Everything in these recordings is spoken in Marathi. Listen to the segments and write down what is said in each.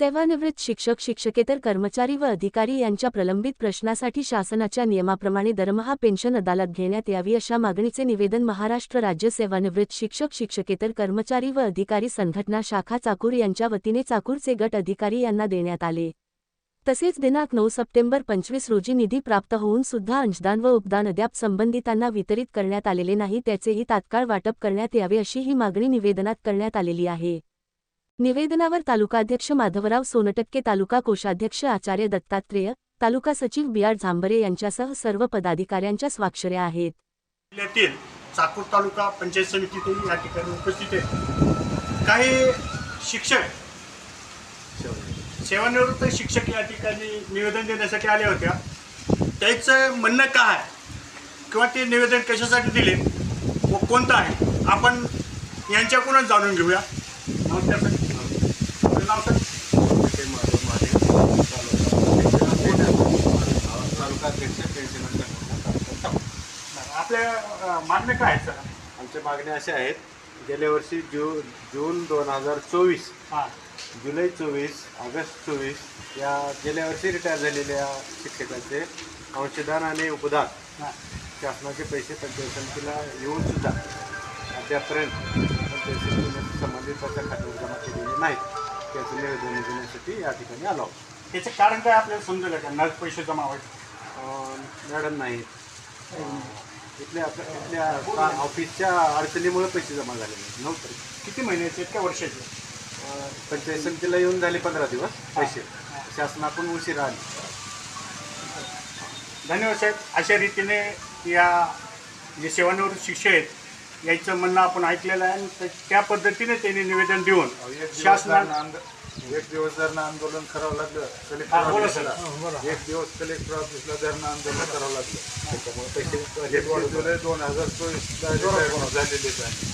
सेवानिवृत्त शिक्षक शिक्षकेतर कर्मचारी व अधिकारी यांच्या प्रलंबित प्रश्नासाठी शासनाच्या नियमाप्रमाणे दरमहा पेन्शन अदालत घेण्यात यावी अशा मागणीचे निवेदन महाराष्ट्र राज्य सेवानिवृत्त शिक्षक शिक्षकेतर कर्मचारी व अधिकारी संघटना शाखा चाकूर यांच्या वतीने चाकूरचे गट अधिकारी यांना देण्यात आले. तसेच दिनांक नऊ सप्टेंबर पंचवीस रोजी निधी प्राप्त होऊन सुद्धा अंशदान व उपदान अद्याप संबंधितांना वितरित करण्यात आलेले नाही त्याचेही तात्काळ वाटप करण्यात यावे अशी ही मागणी निवेदनात करण्यात आलेली आहे. निवेदनावर तालुकाध्यक्ष माधवराव सोनटक्के तालुका कोषाध्यक्ष आचार्य दत्तात्रेय तालुका सचिव बी आर झांबरे यांच्यासह सर्व पदाधिकाऱ्यांच्या स्वाक्षऱ्या आहेत. जिल्ह्यातील चाकूर तालुका पंचायत समितीतही या ठिकाणी उपस्थित आहेत. काही शिक्षक सेवानिवृत्त शिक्षक या ठिकाणी निवेदन देण्यासाठी आल्या होत्या. त्याचं म्हणणं काय आहे? किंवा ते निवेदन कशासाठी दिले? व कोणतं आहे? आपण यांच्याकडूनच जाणून घेऊया. आपल्या मागण्या काय आहेत सर? आमच्या मागण्या अशा आहेत. गेल्या वर्षी जू जून दोन हजार चोवीस हां. जुलै चोवीस ऑगस्ट चोवीस या गेल्या वर्षी रिटायर झालेल्या शिक्षकाचे अंशदान आणि उपदान हां. शासनाचे पैसे पंचायत समितीला येऊन सुद्धा अद्यापर्यंत संबंधिताच्या खात्यावर जमा केलेले नाहीत त्याचं निवेदन देण्यासाठी या ठिकाणी आलो. त्याचं कारण काय आपल्याला समजलं का? नळ पैसे जमा व्हायचे अं, मॅडम नाहीत. अं, इथल्या इथल्या ऑफिसच्या अडचणीमुळे पैसे जमा झाले नाहीत. नव्हते. किती महिन्याचे आहेत? का वर्षाचे? पंचायत समितीला येऊन झाले पंधरा दिवस पैसे. शासनाकडून उशीर आले. धन्यवाद साहेब. अशा रीतीने या जे सेवानिवृत्त शिक्षक आहेत याचं म्हणणं आपण ऐकलेलं आहे आणि त्या- पद्धतीने त्यांनी निवेदन देऊन शासना एक दिवस धरणं आंदोलन करावं लागलं कलेक्टर हा, बोला सर. ऑफिसला एक दिवस कलेक्टर ऑफिसला धरणं आंदोलन करावं लागलं. त्याच्यामुळे पैसे एकवीस जुलै दोन हजार चोवीसला रिटायरमेंट झालेलेच आहे.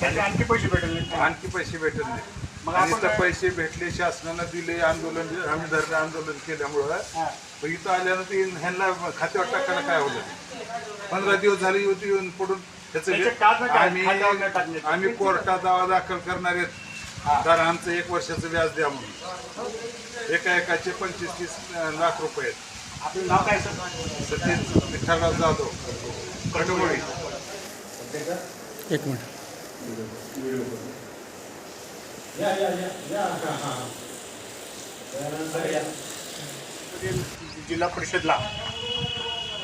त्याचे आणखी पैसे भेटले नाहीत. आणखी पैसे भेटत नाही मग आणि आपण पैसे भेटले शासनानं दिले आंदोलन आम्ही धरणं आंदोलन केल्यामुळं. हा. मग इथं आल्यानंतर ह्यांना खात्यावर टाकायला काय होलं पंधरा दिवस झाले येऊन येऊन पडून त्याचे त्याचं कारण काय? आम्ही खात्यावर कोर्टात दावा दाखल करणार आहेत. कारण आमचं एक वर्षाचं व्याज द्या म्हणून. एका एकाचे पंचवीस तीस अं, लाख रुपये आहेत. आपलं नाव काय सर? सतीश विठ्ठलराव जाधव. एक मिनिट. जिल्हा परिषदला.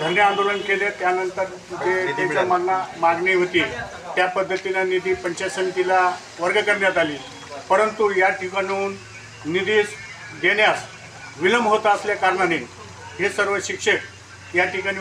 धरणे आंदोलन केले त्यानंतर जे त्यांच्या मागणा मागणी होती. त्या पद्धतीनं निधी पंचायत समितीला वर्ग करण्यात आली. परंतु या ठिकाणून निधी देण्यास विलंब होत असल्या कारणाने हे सर्व शिक्षक या ठिकाणी